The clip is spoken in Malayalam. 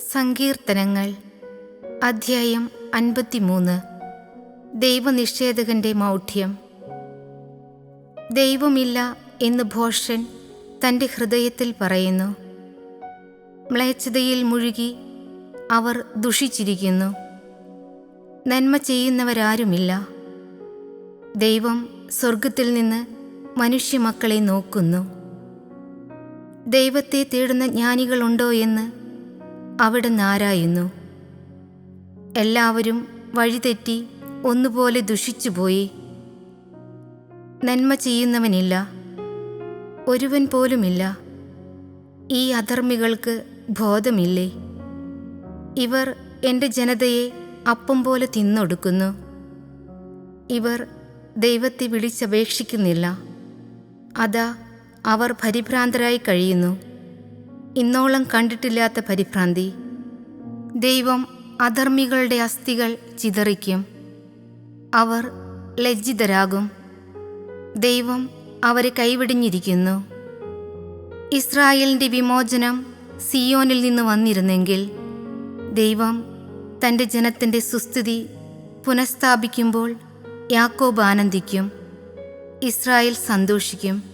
സങ്കീർത്തനങ്ങൾ. അധ്യായം അൻപത്തിമൂന്ന്. ദൈവനിഷേധകന്റെ മൗഢ്യം. ദൈവമില്ല എന്ന് ഭോഷൻ തന്റെ ഹൃദയത്തിൽ പറയുന്നു. മ്ലേച്ഛതയിൽ മുഴുകി അവർ ദുഷിച്ചിരിക്കുന്നു. നന്മ ചെയ്യുന്നവരാരുമില്ല. ദൈവം സ്വർഗത്തിൽ നിന്ന് മനുഷ്യമക്കളെ നോക്കുന്നു. ദൈവത്തെ തേടുന്ന ജ്ഞാനികളുണ്ടോ എന്ന് അവിടുന്ന് ആരായുന്നു എല്ലാവരും വഴിതെറ്റി ഒന്നുപോലെ ദുഷിച്ചുപോയി. നന്മ ചെയ്യുന്നവനില്ല. ഒരുവൻ പോലുമില്ല. ഈ അധർമ്മികൾക്ക് ബോധമില്ലേ? ഇവർ എന്റെ ജനതയെ അപ്പം പോലെ തിന്നൊടുക്കുന്നു. ഇവർ ദൈവത്തെ വിളിച്ചപേക്ഷിക്കുന്നില്ല. അതാ അവർ പരിഭ്രാന്തരായി കഴിയുന്നു. ഇന്നോളം കണ്ടിട്ടില്ലാത്ത പരിഭ്രാന്തി. ദൈവം അധർമ്മികളുടെ അസ്ഥികൾ ചിതറിക്കും. അവർ ലജ്ജിതരാകും. ദൈവം അവരെ കൈവിടിഞ്ഞിരിക്കുന്നു. ഇസ്രായേലിന്റെ വിമോചനം സിയോനിൽ നിന്ന് വന്നിരുന്നെങ്കിൽ ദൈവം തന്റെ ജനത്തിന്റെ സുസ്ഥിതി പുനഃസ്ഥാപിക്കുമ്പോൾ യാക്കോബ് ആനന്ദിക്കും. ഇസ്രായേൽ സന്തോഷിക്കും.